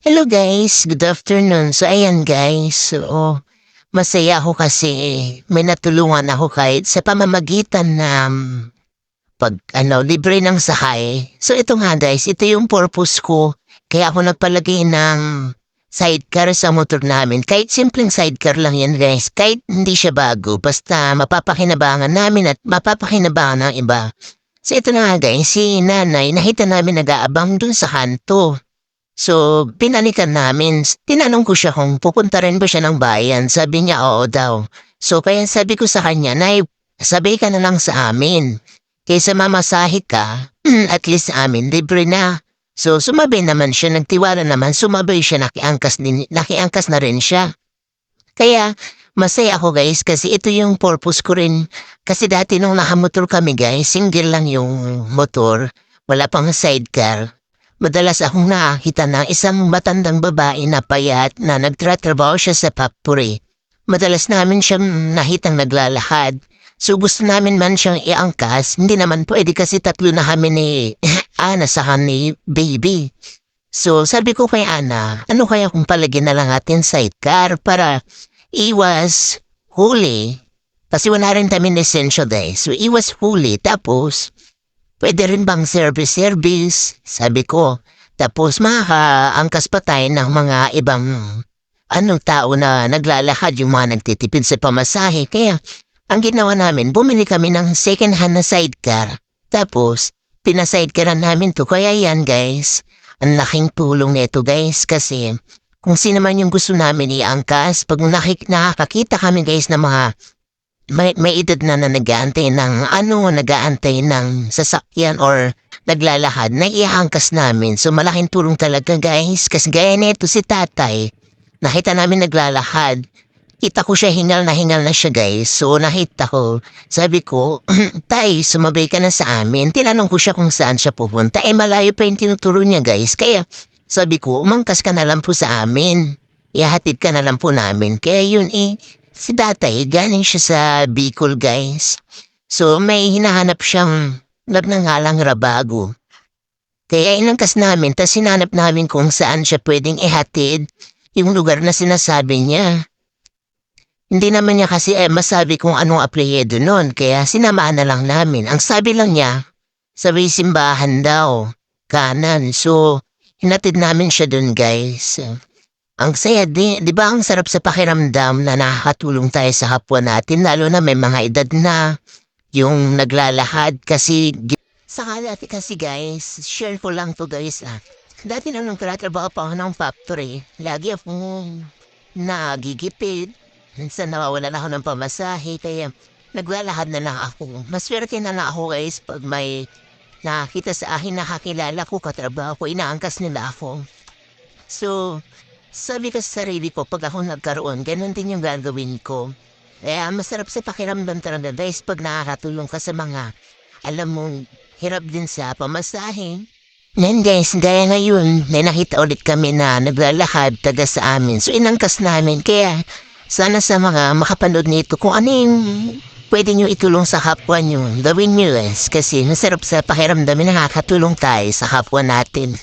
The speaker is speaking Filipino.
Hello guys, good afternoon. So ayan guys, so masaya ako kasi may natulungan ako kahit sa pamamagitan ng pag ano, libre ng sahay. So ito nga guys, ito yung purpose ko. Kaya ako nagpalagay ng sidecar sa motor namin. Kahit simpleng sidecar lang yan guys. Kahit hindi siya bago. Basta mapapakinabangan namin at mapapakinabangan ng iba. So ito na nga guys, si nanay, nakita namin nag-aabang dun sa kanto. So, pinanikan namin. Tinanong ko siya kung pupunta rin ba siya ng bayan. Sabi niya, oo daw. So, kaya sabi ko sa kanya, Nay, sabay ka na lang sa amin. Kaysa mamasahe ka, at least sa amin, libre na. So, sumabay naman siya, nagtiwala naman, sumabay siya, nakiangkas, din, nakiangkas na rin siya. Kaya, masaya ako guys, kasi ito yung purpose ko rin. Kasi dati nung nakamotor kami guys, single lang yung motor, wala pang sidecar. Madalas akong nakakita ng isang matandang babae na payat na nagtratrabaho siya sa factory. Madalas namin siyang nakitang naglalakad. So gusto namin man siyang iangkas, hindi naman pwede kasi tatlo na kami ni Ana sa ni baby. So sabi ko kay Ana, ano kaya kung palagyan na lang natin sidecar para iwas huli. Kasi wala rin kami lisensya guys. So iwas huli tapos Pwede rin bang service-service? Sabi ko. Tapos makakaangkas pa tayo ng mga ibang anong tao na naglalakad yung mga nagtitipid sa pamasahe. Kaya ang ginawa namin, bumili kami ng second hand na sidecar. Tapos, pinasidecaran namin to. Kaya yan guys, ang laking tulong nito guys kasi kung sino man yung gusto namin iangkas, pag nakik nakakakita kami guys ng mga may, may edad na na nag-aantay ng ano, nag-aantay ng sasakyan or naglalakad na iangkas namin. So malaking tulong talaga guys. Kasi gaya nito si tatay, nakita namin naglalakad. Kita ko siya hingal na hingal na siya guys. So nakita ko, sabi ko, tay, sumabay ka na sa amin. Tinanong ko siya kung saan siya pupunta. Eh malayo pa yung tinuturo niya guys. Kaya sabi ko, umangkas ka na lang po sa amin. Ihatid ka na lang po namin. Kaya yun eh, Si tatay, galing siya sa Bicol, guys. So, may hinahanap siyang nagnangalang Rabago. Kaya inangkas namin, tas sinanap namin kung saan siya pwedeng ihatid yung lugar na sinasabi niya. Hindi naman niya kasi eh, masabi kung anong apelyido nun, kaya sinamaan na lang namin. Ang sabi lang niya, sa may simbahan daw, kanan. So, hinatid namin siya dun, guys. Ang saya di, di ba ang sarap sa pakiramdam na nakakatulong tayo sa kapwa natin lalo na may mga edad na yung naglalahad kasi sa dati kasi guys, share ko lang to guys ah. Dati nang nung tratrabaho pa ako ng factory, lagi akong nagigipid. Minsan nawawala na ako ng pamasahe kaya naglalahad na lang ako. Maswerte na lang ako guys pag may nakakita sa akin nakakilala ko katrabaho ko, inaangkas nila ako. So, sabi ko sa sarili ko, pag ako nagkaroon, ganun din yung gagawin ko. Kaya masarap sa pakiramdam talaga guys pag nakakatulong ka sa mga, alam mong, hirap din sa pamasahe. Then guys, gaya ngayon, may nakita ulit kami na naglalakad taga sa amin. So inangkas namin, kaya sana sa mga makapanood nito kung ano yung pwede nyo itulong sa kapwa nyo, gawin nyo guys. Kasi masarap sa pakiramdam na nakakatulong tayo sa kapwa natin.